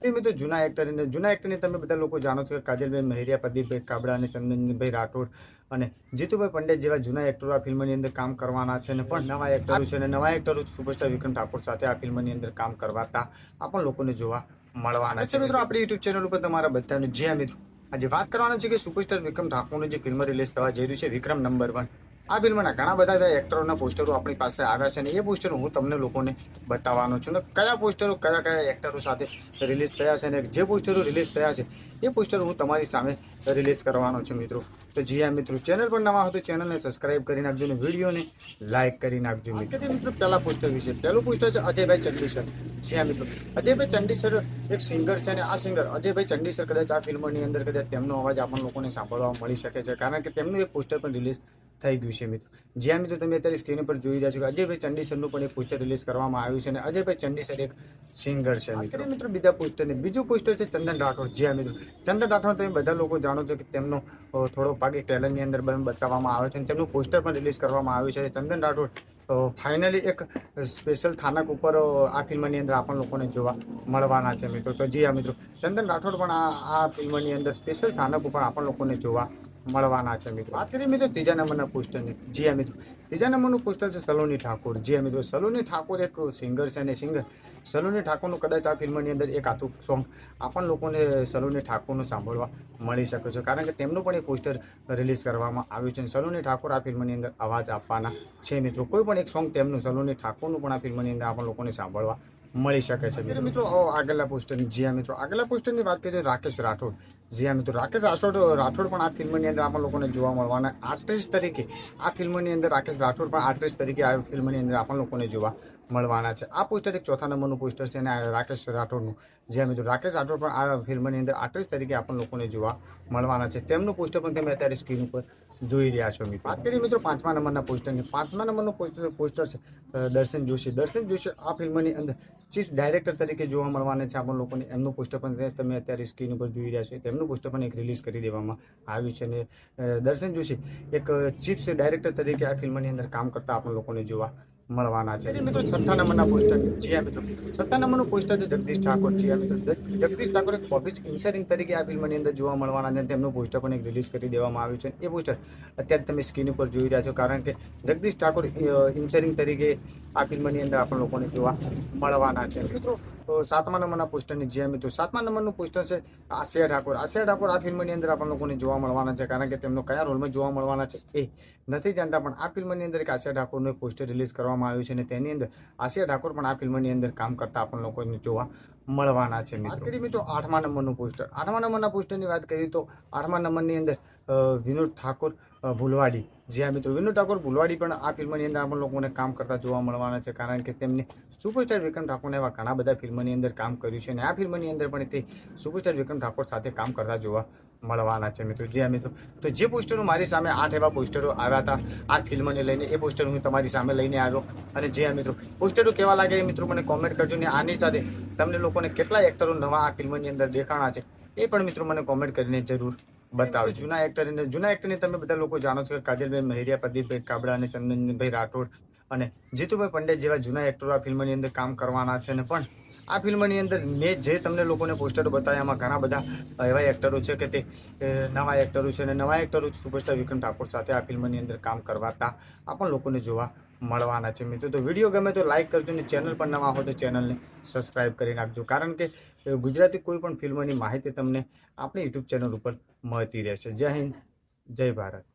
એ મિત્રો જૂના એક્ટરની જૂના એક્ટરની તમે બધા લોકો જાણો છો કે કાજલભાઈ મહેરિયા પ્રદીપભાઈ કાબડા અને ચંદનભાઈ રાઠોડ અને જીતુભાઈ પંડિત જેવા જૂના એક્ટરો આ ફિલ્મની અંદર કામ કરવાના છે અને પણ નવા એક્ટરો છે અને નવા એક્ટરો સુપરસ્ટાર વિક્રમ ઠાકોર સાથે આ ફિલ્મની અંદર કામ કરવાતા આ પણ લોકોને જોવા મળવાના છે. મિત્રો આપણી યુટ્યુબ ચેનલ ઉપર તમારા બધાનું જે મિત્રો. આજે વાત કરવાના છે કે સુપરસ્ટાર વિક્રમ ઠાકોરનું જે ફિલ્મ રિલીઝ થવા જઈ રહ્યું છે વિક્રમ નંબર વન આ ફિલ્મના ઘણા બધા એક્ટરોના પોસ્ટરો આપણી પાસે આવ્યા છે અને એ પોસ્ટર હું તમને લોકોને બતાવવાનો છું અને કયા પોસ્ટરો કયા કયા એક્ટરો સાથે રિલીઝ થયા છે અને જે પોસ્ટરો રિલીઝ થયા છે, એ પોસ્ટર હું તમારી સામે રિલીઝ કરવાનો છું મિત્રો. તો જી હા મિત્રો, ચેનલ પર નવા હતું ચેનલને સબસ્ક્રાઇબ કરી નાખજો અને વિડીયોને લાઇક કરી નાખજો મિત્રો. મિત્રો, પહેલા પોસ્ટર વિશે. પહેલું પોસ્ટર છે અજયભાઈ ચંડીસર. જી હા મિત્રો. અજયભાઈ ચંડીસર એક સિંગર છે અને આ સિંગર અજયભાઈ ચંડીસર કદાચ આ ફિલ્મની અંદર કદાચ તેમનો અવાજ આપણને લોકોને સાંભળવા મળી શકે છે. કારણ કે તેમનું એક પોસ્ટર પણ રિલીઝ થઈ ગયું છે મિત્રો. જ્યાં મિત્રો તમે અત્યારે સ્ક્રીન ઉપર જોઈ રહ્યા છો કે અજયભાઈ ચંડીસરનું પણ એક પોસ્ટર રિલીઝ કરવામાં આવ્યું છે અને અજયભાઈ ચંડીસર એક સિંગર છે મિત્રો. મિત્રો બીજા પોસ્ટરની બીજું પોસ્ટર છે ચંદન રાઠોડ. જ્યાં મિત્રો. ચંદન રાઠોડ તમે બધા લોકો જાણો છો કે તેમનો થોડો ભાગ એક ટેલન્ટની અંદર બતાવવામાં આવે છે અને તેમનું પોસ્ટર પણ રિલીઝ કરવામાં આવ્યું છે ચંદન રાઠોડ ફાઇનલી એક સ્પેશિયલ સ્થાનક ઉપર આ ફિલ્મની અંદર આપણ લોકોને જોવા મળવાના છે મિત્રો. તો જી હા મિત્રો. ચંદન રાઠોડ પણ આ આ ફિલ્મની અંદર સ્પેશિયલ સ્થાનક ઉપર આપણ લોકોને જોવા મળવાના છે મિત્રો. વાત કરીએ મિત્રો ત્રીજા નંબરના પોસ્ટરની જી મિત્રો. ત્રીજા નંબરનું પોસ્ટર છે સલોની ઠાકોર. જી મિત્રો. સલોની ઠાકોર એક સિંગર છે અને સિંગર સલોની ઠાકોરનું કદાચ આ ફિલ્મની અંદર એક આતું સોંગ આપણ લોકોને સલોની ઠાકોરનું સાંભળવા મળી શકે છે. કારણ કે તેમનું પણ એક પોસ્ટર રિલીઝ કરવામાં આવ્યું છે સલોની ઠાકોર આ ફિલ્મની અંદર અવાજ આપવાના છે, મિત્રો. કોઈ પણ એક સોંગ તેમનું, સલોની ઠાકોરનું પણ આ ફિલ્મની અંદર આપણ લોકોને સાંભળવા મળી શકે છે મિત્રો. આગળના પોસ્ટરની જીયા મિત્રો આગળના પોસ્ટરની વાત કરીએ રાકેશ રાઠોડ. જીયા મિત્રો રાકેશ રાઠોડ રાઠોડ પણ આ ફિલ્મની અંદર આપણ લોકોને જોવા મળવાના આર્ટિસ્ટ તરીકે આ ફિલ્મની અંદર રાકેશ રાઠોડ પણ આર્ટિસ્ટ તરીકે આ ફિલ્મની અંદર આપણ લોકોને જોવા મળવાના છે. આ પોસ્ટર એક ચોથા નંબરનું પોસ્ટર છે અને રાકેશ રાઠોડનું. જે મિત્રો રાકેશ રાઠોડ પણ આ ફિલ્મની અંદર આર્ટિસ્ટ તરીકે આપણ લોકોને જોવા મળવાના છે. તેમનું પોસ્ટર પણ તમે અત્યારે સ્ક્રીન ઉપર જોઈ રહ્યા છો મિત્રો. વાત કરીએ મિત્રો પાંચમા નંબરના પોસ્ટરની પાંચમા નંબરનું પોસ્ટર પોસ્ટર છે દર્શન જોશી. દર્શન જોશી આ ફિલ્મની અંદર ચીફ ડાયરેક્ટર તરીકે જોવા મળવાના છે આપણ લોકોને. એમનું પોસ્ટર પણ તમે અત્યારે સ્ક્રીન ઉપર જોઈ રહ્યા છો. તેમનું પોસ્ટર પણ એક રિલીઝ કરી દેવામાં આવ્યું છે અને દર્શન જોશી એક ચીફ ડાયરેક્ટર તરીકે આ ફિલ્મની અંદર કામ કરતા આપણ લોકોને જોવા મળવાના છે. મિત્રો છઠ્ઠા નંબરના પોસ્ટર જીયા મિત્રો. છઠ્ઠા નંબરનું પોસ્ટર છે જગદીશ ઠાકોર. જી હા, મિત્રો. જગદીશ ઠાકોર એક ઓફિસ ઇન્સ્યોરિંગ તરીકે આ ફિલ્મની અંદર જોવા મળવાના છે તેમનું પોસ્ટર પણ એક રિલીઝ કરી દેવામાં આવ્યું છે. એ પોસ્ટર અત્યારે તમે સ્ક્રીન ઉપર જોઈ રહ્યા છો કારણ કે જગદીશ ઠાકોર ઇન્સ્યોરિંગ તરીકે આ ફિલ્મની અંદર આપણને લોકોને જોવા મળવાના છે. મિત્રો સાતમા નંબરના પોસ્ટરની જીયા મિત્રો. સાતમા નંબરનું પોસ્ટર છે આસિયા ઠાકોર. આસિયા ઠાકોર આ ફિલ્મની અંદર આપણે લોકોને જોવા મળવાના છે કારણ કે તેમનો કયા રોલમાં જોવા મળવાના છે એ નથી જાણતા. પણ આ ફિલ્મની અંદર એક આસિયા ઠાકોરનું પોસ્ટર રિલીઝ કરવામાં આવ્યું છે અને તેની અંદર આસિયા ઠાકોર પણ આ ફિલ્મની અંદર કામ કરતા આપણને લોકોને જોવા મળવાના છે વાત કરીએ મિત્રો આઠમા નંબરનું પોસ્ટર. આઠમા નંબરના પોસ્ટરની વાત કરીએ તો આઠમા નંબરની અંદર વિનોદ ઠાકોર ભુલવાડી. જે આ મિત્રો, વિનોદ ઠાકોર, ભુલવાડી પણ આ ફિલ્મની અંદર આપણને લોકોને કામ કરતા જોવા મળવાના છે કારણ કે તેમને સુપરસ્ટાર વિક્રમ ઠાકોરને એવા ઘણા બધા ફિલ્મની અંદર કામ કર્યું છે અને આ ફિલ્મની અંદર પણ તે સુપરસ્ટાર વિક્રમ ઠાકોર સાથે કામ કરતા જોવા મળવાના છે મિત્રો. જે મિત્રો. તો જે પોસ્ટરો મારી સામે આઠ એવા પોસ્ટરો આવ્યા હતા આ ફિલ્મને લઈને એ પોસ્ટર હું તમારી સામે લઈને આવ્યો. અને જે મિત્રો પોસ્ટરો કેવા લાગે એ મિત્રો મને કોમેન્ટ કરજો ને આની સાથે તમને લોકોને કેટલા એક્ટરો નવા આ ફિલ્મની અંદર દેખાણા છે એ પણ મિત્રો મને કોમેન્ટ કરીને જરૂર બતાવો જૂના એક્ટરની જૂના એક્ટરને તમે બધા લોકો જાણો છો કે કાજલભાઈ મહેરિયા પ્રદીપભાઈ કાબડા અને ચંદનભાઈ રાઠોડ અને જીતુભાઈ પંડ્યા જેવા જૂના એક્ટરો આ ફિલ્મની અંદર કામ કરવાના છે અને પણ આ ફિલ્મની અંદર મેં જે તમને લોકોને પોસ્ટરો બતાવ્યા એમાં ઘણા બધા એવા એક્ટરો છે કે તે નવા એક્ટરો છે અને નવા એક્ટરો સુપરસ્ટાર વિક્રમ ઠાકોર સાથે આ ફિલ્મની અંદર કામ કરવાતા પણ લોકોને જોવા મળવાના છે. મિત્રો, તો વીડિયો ગમે તો લાઈક કરજો અને ચેનલ પર નવા હો તો ચેનલને સબસ્ક્રાઈબ કરી નાખજો. કારણ કે ગુજરાતી કોઈ પણ ફિલ્મની માહિતી તમને આપણી યુટ્યુબ ચેનલ ઉપર મળતી રહેશે. જય હિન્દ, જય ભારત.